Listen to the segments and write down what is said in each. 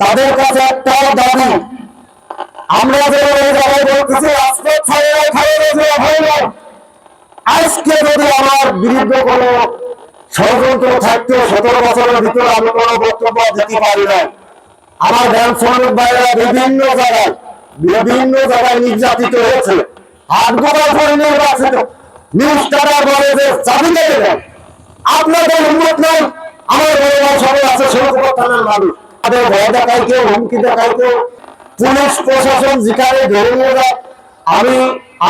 তাদের কাছে একটা দাবি। আমরা আজকে। আজকে যদি আমার বিরুদ্ধে কোনো ষড়যন্ত্র থাকতো, সতেরো বছরের ভিতরে আমি কোনো বক্তব্য দিতে পারি না আমার ব্যাংক শ্রমিক বিভিন্ন জায়গায় বিভিন্ন জায়গায় নির্যাতিত হয়েছে। যে চাবি আপনাদের উন্নত নাই আমার সবাই আছে থানার মানুষ। ভয় দেখায় কেউ হুমকি দেখায় কেউ পুলিশ প্রশাসন যেখানে ধরে নিয়ে যায়, আমি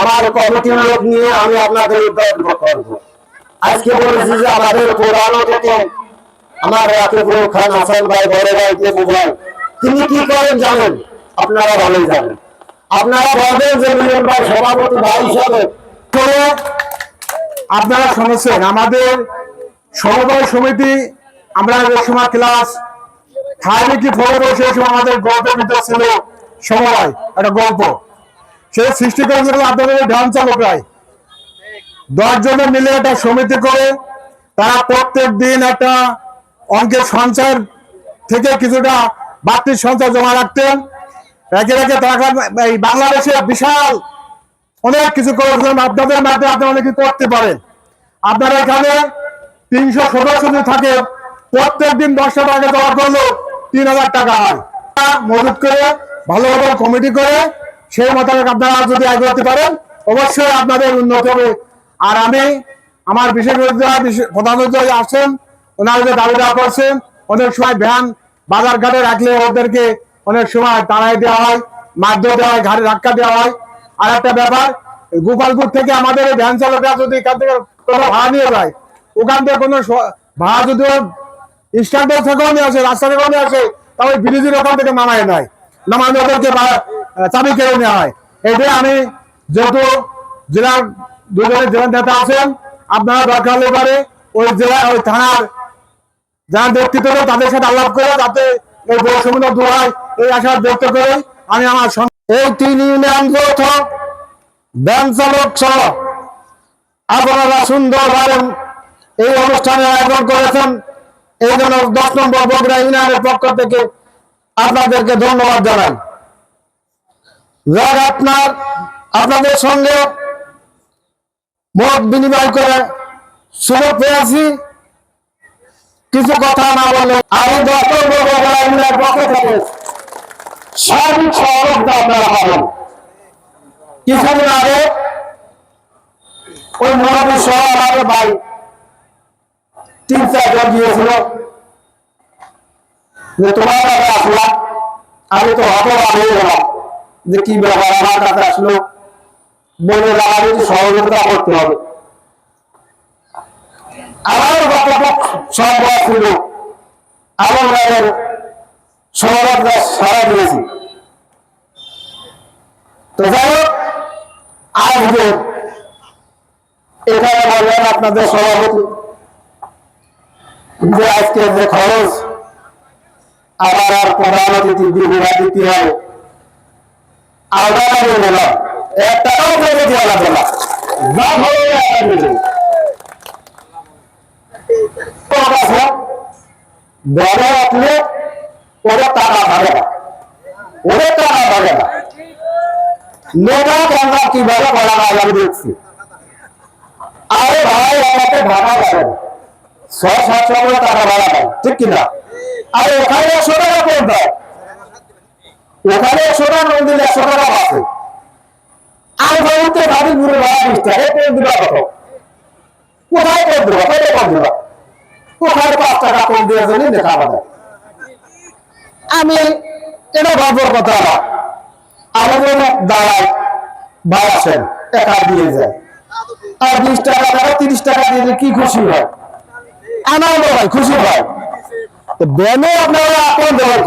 আমার কমিটির লোক নিয়ে আমি আপনাদের উদ্ধার করব। আজকে বলেছি যে আমাদের পুরানো আমার খান হাসান ভাই, বড় ভাই তিনি কি করেন জানেন? আপনারা ভালোই জানেন। আপনারা বলবেন যে মিলন ভাই সভাপতি ভাই হিসাবে আপনারা শুনেছেন, আমাদের সমবায় সমিতি, আমরা যে সময় ক্লাস ফাইভে কি ফোরে সেই সময় আমাদের গল্পের ভিতরে ছিল সমবায় একটা গল্প। সেই সৃষ্টি করেছিল আপনাদের ধ্যান চালকরাই। দশ জনে মিলে একটা সমিতি করে তারা প্রত্যেক দিন একটা অঙ্কের সঞ্চয় থেকে কিছুটা বাড়তি সঞ্চয় জমা রাখতেন। রেখে রেখে টাকা এই বাংলাদেশে বিশাল অনেক কিছু করেছেন আপনাদের মাধ্যমে আপনি অনেক করতে পারেন। আপনারা এখানে তিনশো সদস্য থাকে। প্রত্যেক দিন দশটা টাকা জমা করল। তিন হাজার টাকা হয়। মজুত করে ভালোভাবে কমিটি করে, সেই মোতাবেক আপনারা যদি আয় করতে পারেন, অবশ্যই আপনাদের উন্নত হবে। আর আমি আমার বিশেষ প্রধান আসছেন ওনারা যে দাবি দেওয়া করছেন, অনেক সময় ভ্যান বাজার ঘাটে রাখলে ওদেরকে অনেক সময় তাড়াই দেওয়া হয়, মারধর দেওয়া হয়, ঘাড়ে ধাক্কা দেওয়া হয়। আর একটা ব্যাপার, গোপালপুর থেকে আমাদের ভ্যান চালকরা যদি এখান থেকে কোনো ভাড়া নিয়ে যায়, ওখান থেকে কোনো ভাড়া যদি স্ট্যান্ডের থেকেও নিয়ে আসে, রাস্তা থেকেও নিয়ে আসে তাহলে ব্রিজের ওখান থেকে নামায় নেয় নামানো ওদেরকে চাবি কেড়ে নেওয়া হয়। এটাই আমি যেহেতু জেলার দুজনের জেলার নেতা আছেন, আপনারা দরকার হলে পারে ওই জেলা, ওই থানার যারা ব্যক্তিত্ব তাদের সাথে আলাপ করে যাতে এই বৈষম্য দূর হয়, এই আশা ব্যক্ত করে আমি আমার এই তিন ইউনিয়ন যৌথ ব্যাংক চালক সহ আপনারা সুন্দরভাবে এই অনুষ্ঠানে আয়োজন করেছেন। এই জন্য দশ নম্বর বগুড়া ইউনিয়নের পক্ষ থেকে আপনাদেরকে ধন্যবাদ জানাই। যার আপনার, আপনাদের সঙ্গে মত বিনিময় করে সুযোগ পেয়েছি, কিছু কথা না বলে আমি দশ নম্বর বগুড়া ইউনিয়নের পক্ষ থেকে সার্বিক সহযোগিতা আপনারা পাবেন। কিছুদিন আগে ওই সহ আমাদের ভাই তিন চারজন গিয়েছিল যে তোমার কাছে আসলাম আমি তো হত হয়ে গেলাম। যে কি ব্যাপার, আমার আসলো। বলে আমাদের করতে হবে। আমার বক্তব্য সব ছিল আমার ভাইয়ের সহযোগিতা সারা দিয়েছি। তো যাই এখানে বললেন আপনাদের সভাপতি যে আজকে যে খরচ আবার আর প্রধান অতিথি বিভাগ দিতে হবে। আলাদা বললাম এক টাকাও পেয়ে দেওয়া লাগবে না যা ভালো দিয়ে বড় আপনি ওদের টাকা আরে ভাই, আমাকে লাগেন ছ সাতশো করে টাকা ভাড়া পাই ঠিক কিনা আর ওখানে করে দেয়। ওখানে ভাবি করে করে করে পাঁচ টাকা দিয়ে লেখা বানায় আমি এটা ভাববার কথা না। আমাদের দাঁড়ায় আসেন টাকা দিয়ে যায়। আর বিশ টাকা তিরিশ টাকা দিলে কি খুশি হয়? আনন্দ হয় খুশি হয় ব্যানে আপনারা আপন দেওয়ার